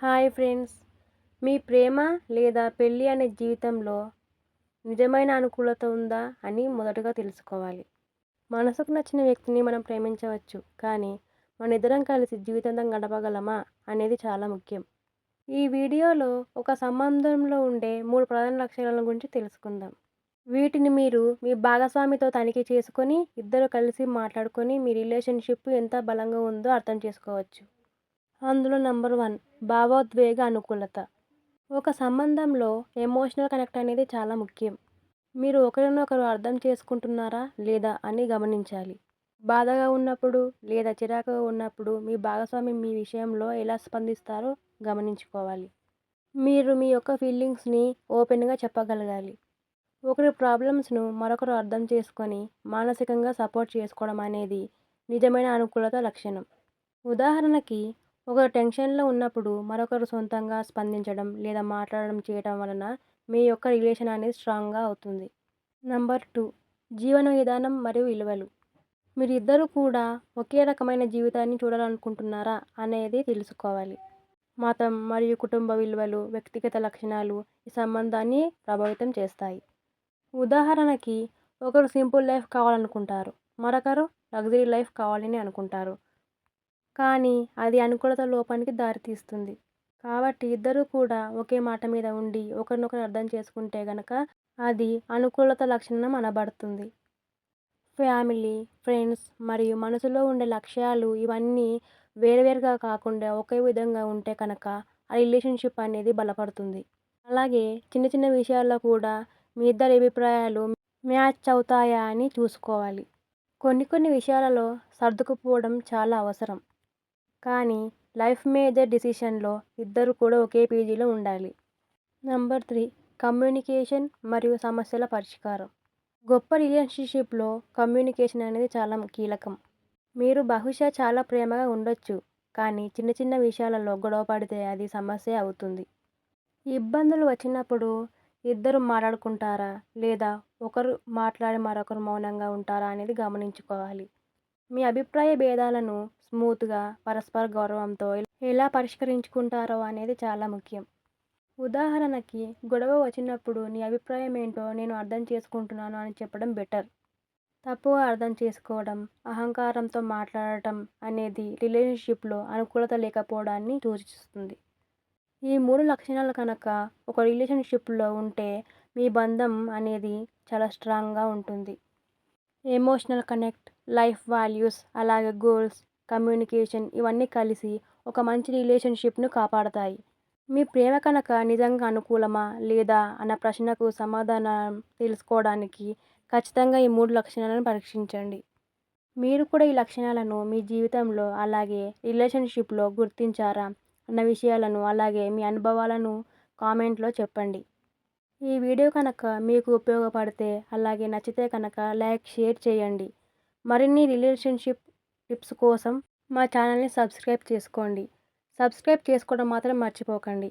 Hi friends. మీ ప్రేమ లేదా పెళ్ళి అనే జీవితంలో నిజమైన అనుకూలత ఉందా అని మొదటగా తెలుసుకోవాలి. మనసుకు నచ్చిన వ్యక్తిని మనం ప్రేమించవచ్చు కానీ మన ఇద్దరం కలిసి జీవితాంతం గడపగలమా అనేది చాలా ముఖ్యం. ఈ వీడియోలో ఒక సంబంధంలో ఉండే మూడు ప్రధాన లక్షణాల గురించి తెలుసుకుందాం. వీటిని మీరు మీ భాగస్వామితో తనిఖీ చేసుకొని ఇద్దరు కలిసి మాట్లాడుకొని మీ రిలేషన్షిప్ ఎంత బలంగా ఉందో అర్థం చేసుకోవచ్చు. అందులో నెంబర్ వన్ భావోద్వేగ అనుకూలత. ఒక సంబంధంలో ఎమోషనల్ కనెక్ట్ అనేది చాలా ముఖ్యం. మీరు ఒకరినొకరు అర్థం చేసుకుంటున్నారా లేదా అని గమనించాలి. బాధగా ఉన్నప్పుడు లేదా చిరాకుగా ఉన్నప్పుడు మీ భాగస్వామి మీ విషయంలో ఎలా స్పందిస్తారో గమనించుకోవాలి. మీరు మీ యొక్క ఫీలింగ్స్ని ఓపెన్గా చెప్పగలగాలి. ఒకరి ప్రాబ్లమ్స్ను మరొకరు అర్థం చేసుకొని మానసికంగా సపోర్ట్ చేసుకోవడం అనేది నిజమైన అనుకూలత లక్షణం. ఉదాహరణకి ఒకరు టెన్షన్లో ఉన్నప్పుడు మరొకరు సొంతంగా స్పందించడం లేదా మాట్లాడడం చేయడం వలన మీ యొక్క రిలేషన్ అనేది స్ట్రాంగ్గా అవుతుంది. నంబర్ టూ జీవన విధానం మరియు విలువలు. మీరిద్దరూ కూడా ఒకే రకమైన జీవితాన్ని చూడాలనుకుంటున్నారా అనేది తెలుసుకోవాలి. మతం మరియు కుటుంబ విలువలు వ్యక్తిగత లక్షణాలు ఈ సంబంధాన్ని ప్రభావితం చేస్తాయి. ఉదాహరణకి ఒకరు సింపుల్ లైఫ్ కావాలనుకుంటారు మరొకరు లగ్జరీ లైఫ్ కావాలని అనుకుంటారు. కానీ అది అనుకూలత లోపానికి దారితీస్తుంది. కాబట్టి ఇద్దరూ కూడా ఒకే మాట మీద ఉండి ఒకరినొకరు అర్థం చేసుకుంటే గనక అది అనుకూలత లక్షణం అనబడుతుంది. ఫ్యామిలీ ఫ్రెండ్స్ మరియు మనసులో ఉండే లక్ష్యాలు ఇవన్నీ వేరువేరుగా కాకుండా ఒకే విధంగా ఉంటే కనుక ఆ రిలేషన్షిప్ అనేది బలపడుతుంది. అలాగే చిన్న చిన్న విషయాల్లో కూడా మీ ఇద్దరి అభిప్రాయాలు మ్యాచ్ అవుతాయా అని చూసుకోవాలి. కొన్ని కొన్ని విషయాలలో సర్దుకుపోవడం చాలా అవసరం. కానీ లైఫ్ మేజర్ డిసిషన్లో ఇద్దరు కూడా ఒకే పేజీలో ఉండాలి. నెంబర్ త్రీ కమ్యూనికేషన్ మరియు సమస్యల పరిష్కారం. గొప్ప రిలేషన్షిప్లో కమ్యూనికేషన్ అనేది చాలా కీలకం. మీరు బహుశా చాలా ప్రేమగా ఉండొచ్చు కానీ చిన్న చిన్న విషయాలలో గొడవ పడితే అది సమస్య అవుతుంది. ఇబ్బందులు వచ్చినప్పుడు ఇద్దరు మాట్లాడుకుంటారా? లేదా ఒకరు మాట్లాడి మరొకరు మౌనంగా ఉంటారా అనేది గమనించుకోవాలి. మీ అభిప్రాయ భేదాలను స్మూత్గా పరస్పర గౌరవంతో ఎలా పరిష్కరించుకుంటారో అనేది చాలా ముఖ్యం. ఉదాహరణకి గొడవ వచ్చినప్పుడు నీ అభిప్రాయం ఏంటో నేను అర్థం చేసుకుంటున్నాను అని చెప్పడం బెటర్. తప్పుగా అర్థం చేసుకోవడం అహంకారంతో మాట్లాడటం అనేది రిలేషన్షిప్లో అనుకూలత లేకపోవడాన్ని సూచిస్తుంది. ఈ మూడు లక్షణాలు కనుక ఒక రిలేషన్షిప్లో ఉంటే మీ బంధం అనేది చాలా స్ట్రాంగ్గా ఉంటుంది. ఎమోషనల్ కనెక్ట్ లైఫ్ వాల్యూస్ అలాగే గోల్స్ కమ్యూనికేషన్ ఇవన్నీ కలిసి ఒక మంచి రిలేషన్షిప్ను కాపాడతాయి. మీ ప్రేమ కనుక నిజంగా అనుకూలమా? లేదా? అన్న ప్రశ్నకు సమాధానం తెలుసుకోవడానికి ఖచ్చితంగా ఈ మూడు లక్షణాలను పరీక్షించండి. మీరు కూడా ఈ లక్షణాలను మీ జీవితంలో అలాగే రిలేషన్షిప్లో గుర్తించారా? అన్న విషయాలను అలాగే మీ అనుభవాలను కామెంట్లో చెప్పండి. ఈ వీడియో కనుక మీకు ఉపయోగపడితే అలాగే నచ్చితే కనుక లైక్ షేర్ చేయండి. మరిన్ని రిలేషన్షిప్ టిప్స్ కోసం మా ఛానల్ని సబ్స్క్రైబ్ చేసుకోండి. సబ్స్క్రైబ్ చేసుకోవడం మాత్రం మర్చిపోకండి.